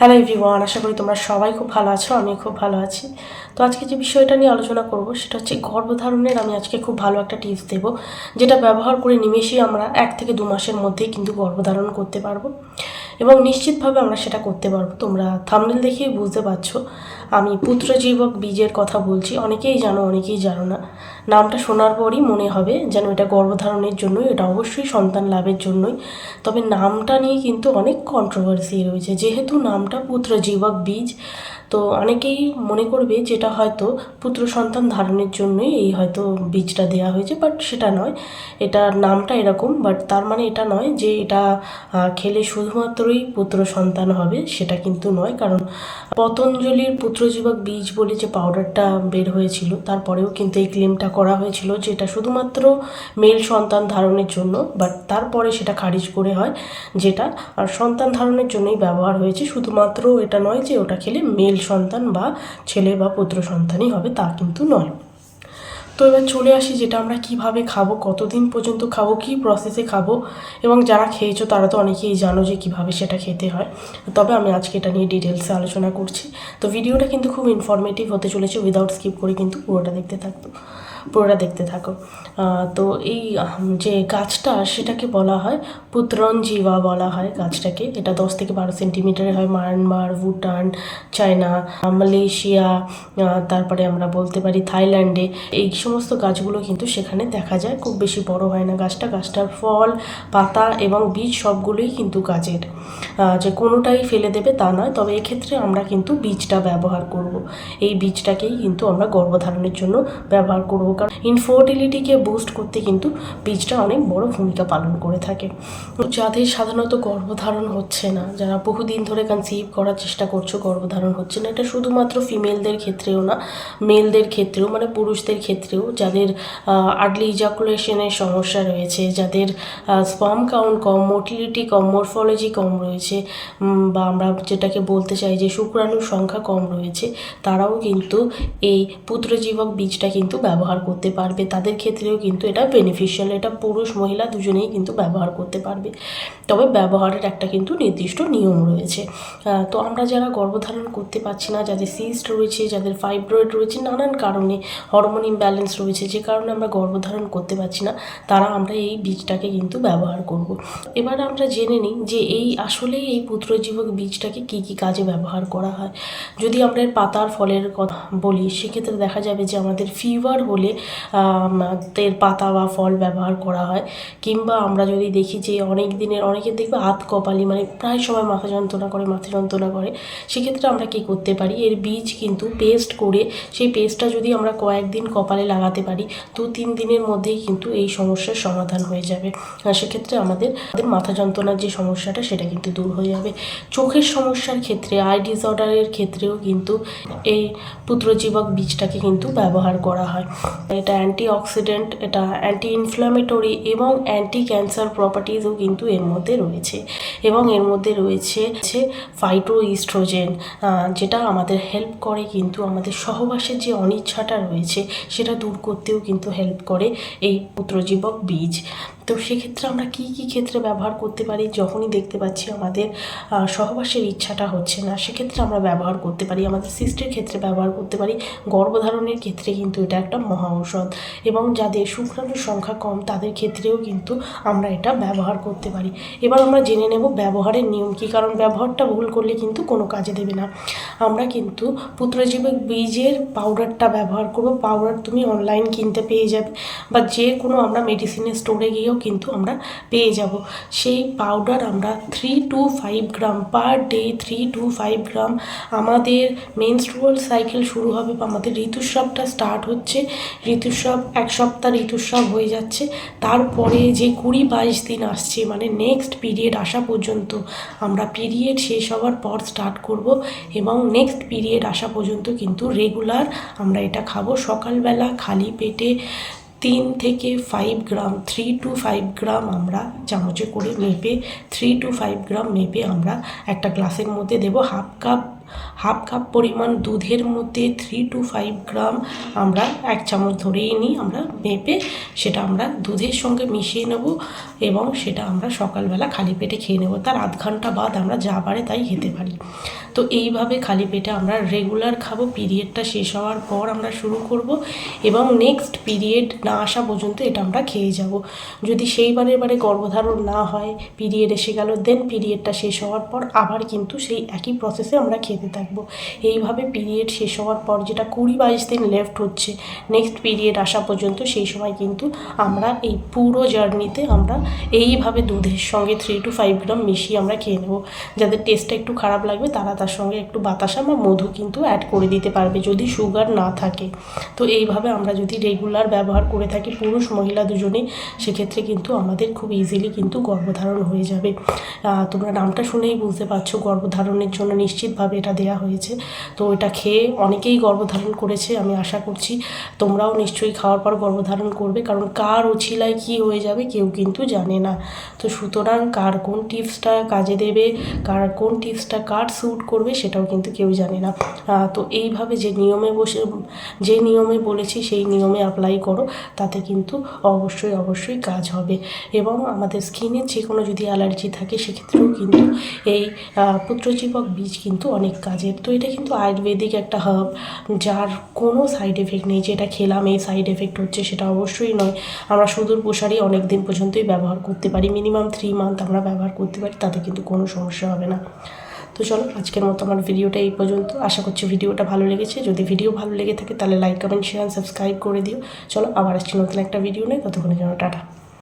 Hello everyone আশা করি তোমরা সবাই খুব ভালো আছো আমি খুব ভালো আছি। তো আজকে যে বিষয়টা নিয়ে আলোচনা করব, সেটা হচ্ছে গর্ভধারণের আমি আজকে খুব ভালো একটা টিপস দেব, যেটা ব্যবহার করে নিমেষেই আমরা এক থেকে দু মাসের মধ্যেই কিন্তু গর্ভধারণ করতে পারব। এবং নিশ্চিতভাবে আমরা সেটা করতে পারব। তোমরা থামনেল দেখেই বুঝতে পারছ। আমি পুত্রজীবক বীজের কথা বলছি। অনেকেই জানো অনেকেই জানো না। নামটা শোনার পরই মনে হবে যেন এটা গর্ভধারণের জন্যই, এটা অবশ্যই সন্তান লাভের জন্যই। তবে নামটা নিয়ে কিন্তু অনেক কন্ট্রোভার্সি রয়েছে। যেহেতু নামটা পুত্রজীবক বীজ, তো অনেকেই মনে করবে যেটা হয়তো পুত্র সন্তান ধারণের জন্যই এই হয়তো বীজটা দেওয়া হয়েছে বাট সেটা নয়। এটার নামটা এরকম বাট তার মানে এটা নয় যে এটা খেলে খেলে শুধুমাত্রই পুত্র সন্তান হবে, সেটা কিন্তু নয়। কারণ পতঞ্জলির পুত্রজীবক বীজ বলে যে পাউডারটা বের হয়েছিল, তারপরেও কিন্তু এই ক্লেমটা করা হয়েছিল যে এটা শুধুমাত্র মেল সন্তান ধারণের জন্য বাট তারপরে সেটা খারিজ করে হয় যেটা, আর সন্তান ধারণের জন্যই ব্যবহার হয়েছে। শুধুমাত্র এটা নয় যে ওটা খেলে মেল সন্তান বা ছেলে বা পুত্র সন্তানই হবে, তা কিন্তু নয়। তো এবার চলে আসি যেটা আমরা কীভাবে খাব, কতদিন পর্যন্ত খাব, কি প্রসেসে খাব এবং যারা খেয়েছো তারা তো অনেকেই জানো যে কীভাবে সেটা খেতে হয়। তবে আমি আজকে এটা নিয়ে ডিটেলসে আলোচনা করছি। তো ভিডিওটা কিন্তু খুব ইনফরমেটিভ হতে চলেছে উইদাউট স্কিপ করে কিন্তু পুরোটা দেখতে থাকব। পুরোটা দেখতে থাকো। তো এই যে গাছটা, সেটাকে বলা হয় পুত্রঞ্জীবা বলা হয় গাছটাকে। এটা দশ থেকে বারো সেন্টিমিটারে হয়। মায়ানমার, ভুটান, চায়না, মালয়েশিয়া তারপরে আমরা বলতে পারি থাইল্যান্ডে। এই সমস্ত গাছগুলো কিন্তু সেখানে দেখা যায়। খুব বেশি বড় হয় না গাছটা। গাছটার ফল, পাতা এবং বীজ সবগুলোই কিন্তু গাছের। যে কোনোটাই ফেলে দেবে তা নয়। তবে এক্ষেত্রে আমরা কিন্তু বীজটা ব্যবহার করব। এই বীজটাকেই কিন্তু আমরা গর্ভধারণের জন্য ব্যবহার করব। ಹೂ ইনফার্টিলিটিকে বুস্ট করতে কিন্তু বীজটা অনেক বড় ভূমিকা পালন করে থাকে। যাদের সাধারণত গর্ভধারণ হচ্ছে না, যারা বহুদিন ধরে কনসিভ করার চেষ্টা করছ গর্ভধারণ হচ্ছে না, এটা শুধুমাত্র ফিমেলদের ক্ষেত্রেও না মেলদের ক্ষেত্রেও মানে পুরুষদের ক্ষেত্রেও, যাদের আর্লি ইজাকুলেশনের সমস্যা রয়েছে, যাদের স্পাম কাউন্ট কম মোটিলিটি কম মরফোলজি কম রয়েছে বা আমরা যেটাকে বলতে চাই যে শুক্রাণুর সংখ্যা কম রয়েছে, তারাও কিন্তু এই পুত্রজীবক বীজটা কিন্তু ব্যবহার করতে পারবে, তাদের ক্ষেত্রেও কিন্তু এটা বেনিফিশিয়াল এটা পুরুষ মহিলা দুজনেই কিন্তু ব্যবহার করতে পারবে। তবে ব্যবহারের একটা কিন্তু নির্দিষ্ট নিয়ম রয়েছে। তো আমরা যারা গর্ভধারণ করতে পারছি না, যাদের সিস্ট রয়েছে, যাদের ফাইব্রয়েড রয়েছে, নানান কারণে হরমোন ইমব্যালেন্স রয়েছে, যে কারণে আমরা গর্ভধারণ করতে পারছি না, তারা আমরা এই বীজটাকে কিন্তু ব্যবহার করব। এবার আমরা জেনে নিই যে এই আসলেই এই পুত্রজীবক বীজটাকে কি কি কাজে ব্যবহার করা হয়। যদি আমরা পাতার ফলের কথা বলি, সেক্ষেত্রে দেখা যাবে যে আমাদের ফিভার হলে এর পাতা বা ফল ব্যবহার করা হয়। কিংবা আমরা যদি দেখি যে অনেক দিনের অনেকের দেখবে হাত কপালি মানে প্রায় সময় মাথা যন্ত্রণা করে, মাথা যন্ত্রণা করে। সেক্ষেত্রে আমরা কি করতে পারি? এর বীজ কিন্তু পেস্ট করে, সেই পেস্টটা যদি আমরা কয়েকদিন কপালে লাগাতে পারি দু তিন দিনের মধ্যেই কিন্তু এই সমস্যার সমাধান হয়ে যাবে। সেক্ষেত্রে আমাদের আমাদের মাথা যন্ত্রণার যে সমস্যাটা, সেটা কিন্তু দূর হয়ে যাবে। চোখের সমস্যার ক্ষেত্রে আই ডিসঅর্ডারের ক্ষেত্রেও কিন্তু এই পুত্রজীবক বীজটাকে কিন্তু ব্যবহার করা হয়। এটা অ্যান্টি অক্সিডেন্ট এটা অ্যান্টি ইনফ্ল্যামেটরি এবং অ্যান্টি ক্যান্সার প্রপার্টিজও কিন্তু এর মধ্যে রয়েছে। এবং এর মধ্যে রয়েছে ফাইটো ইস্ট্রোজেন যেটা আমাদের হেল্প করে কিন্তু আমাদের সহবাসের যে অনিচ্ছাটা রয়েছে, সেটা দূর করতেও কিন্তু হেল্প করে এই পুত্রজীবক বীজ। তো সেক্ষেত্রে আমরা কি কি ক্ষেত্রে ব্যবহার করতে পারি? যখনই দেখতে পাচ্ছি আমাদের সহবাসের ইচ্ছাটা হচ্ছে না, সেক্ষেত্রে আমরা ব্যবহার করতে পারি। আমাদের সিস্টের ক্ষেত্রে ব্যবহার করতে পারি। গর্ভধারণের ক্ষেত্রে কিন্তু এটা একটা মহা ঔষধ। এবং যাদের শুক্রাণুর সংখ্যা কম, তাদের ক্ষেত্রেও কিন্তু আমরা এটা ব্যবহার করতে পারি। এবার আমরা জেনে নেব ব্যবহারের নিয়ম কী? কারণ ব্যবহারটা ভুল করলে কিন্তু কোনো কাজে দেবে না। আমরা কিন্তু পুত্রজীবক বীজের পাউডারটা ব্যবহার করব। পাউডার তুমি অনলাইন কিনতে পেয়ে যাবে। বা যে কোনো আমরা মেডিসিনের স্টোরে গিয়েও কিন্তু আমরা পেয়ে যাব। সেই পাউডার আমরা three to five gram per day three to five gram আমাদের মেনস্ট্রুয়াল সাইকেল শুরু হবে বা আমাদের ঋতুস্রাবটা স্টার্ট হচ্ছে। ঋতুস্রাব, এক সপ্তাহ ঋতুস্রাব হয়ে যাচ্ছে। তারপরে যে কুড়ি বাইশ দিন আসছে মানে নেক্সট পিরিয়ড আসা পর্যন্ত আমরা পিরিয়ড শেষ হওয়ার পর স্টার্ট করব এবং নেক্সট পিরিয়ড আসা পর্যন্ত কিন্তু রেগুলার আমরা এটা খাব। সকালবেলা খালি পেটে তিন থেকে five gram three to five gram আমরা চামচে করে মেপে থ্রি টু ফাইভ গ্রাম মেপে আমরা একটা গ্লাসের মধ্যে দেব হাফ কাপ হাফ কাপ পরিমাণ দুধের মধ্যে থ্রি টু ফাইভ গ্রাম আমরা এক চামচ ধরেই নিই, আমরা মেপে সেটা আমরা দুধের সঙ্গে মিশিয়ে নেব এবং সেটা আমরা সকালবেলা খালি পেটে খেয়ে নেব। তার আধ ঘণ্টা বাদ আমরা যা পারে তাই খেতে পারি। তো এইভাবে খালি পেটে আমরা রেগুলার খাব, পিরিয়ডটা শেষ হওয়ার পর আমরা শুরু করব এবং নেক্সট পিরিয়ড না আসা পর্যন্ত এটা আমরা খেয়ে যাব। যদি সেইবারের বারে গর্ভধারণ না হয়, পিরিয়ড এসে গেল দেন পিরিয়ডটা শেষ হওয়ার পর আবার কিন্তু সেই একই প্রসেসে আমরা খেতে থাকব। এইভাবে পিরিয়ড শেষ হওয়ার পর যেটা কুড়ি বাইশ দিন লেফট হচ্ছে নেক্সট পিরিয়ড আসা পর্যন্ত সেই সময় কিন্তু আমরা এই পুরো জার্নিতে আমরা এইভাবে দুধের সঙ্গে থ্রি টু ফাইভ গ্রাম মিশিয়ে আমরা খেয়ে নেব। যাদের টেস্টটা একটু খারাপ লাগবে তারা তার সঙ্গে একটু বাতাসা বা মধু কিন্তু অ্যাড করে দিতে পারবে যদি সুগার না থাকে। তো এইভাবে আমরা যদি রেগুলার ব্যবহার করে থাকি পুরুষ মহিলা দুজনেই, সেক্ষেত্রে কিন্তু আমাদের খুব ইজিলি কিন্তু গর্ভধারণ হয়ে যাবে। তোমরা নামটা শুনেই বুঝতে পারছ, গর্ভধারণের জন্য নিশ্চিতভাবে এটা দেয়া হয়েছে। তো এটা খেয়ে অনেকেই গর্ভধারণ করেছে, আমি আশা করছি। তোমরাও নিশ্চয়ই খাওয়ার পর গর্ভধারণ করবে, কারণ কার উছিলায় কী হয়ে যাবে কেউ কিন্তু জানে না। তো সুতরাং কার কোন টিপসটা কাজে দেবে, কার কোন টিপসটা কার স্যুট করবে সেটাও কিন্তু কেউ জানে না। তো এইভাবে যে নিয়মে বসে, যে নিয়মে বলেছি সেই নিয়মে অ্যাপ্লাই করো, তাতে কিন্তু অবশ্যই অবশ্যই কাজ হবে। এবং আমাদের স্কিনের যে কোনো যদি অ্যালার্জি থাকে, সেক্ষেত্রেও কিন্তু এই পুত্রজীবক বীজ কিন্তু অনেক কাজের। তো এটা কিন্তু আয়ুর্বেদিক একটা হার্ব যার কোনো সাইড এফেক্ট নেই। যে এটা খেলাম, এই সাইড এফেক্ট হচ্ছে সেটা অবশ্যই নয়। আমরা সুদূর প্রসারী অনেক দিন পর্যন্তই ব্যবহার করতে পারি। মিনিমাম থ্রি মান্থ আমরা ব্যবহার করতে পারি, তাতে কিন্তু কোনো সমস্যা হবে না। তো চলো, আজকের মতো আমার ভিডিওটা এই পর্যন্ত। আশা করছি ভিডিওটা ভালো লেগেছে। যদি ভিডিও ভালো লেগে থাকে, তাহলে লাইক কমেন্ট শেয়ার সাবস্ক্রাইব করে দিও। চলো, আবার আসছি নতুন একটা ভিডিও নেই ততক্ষণের জন্য টাটা।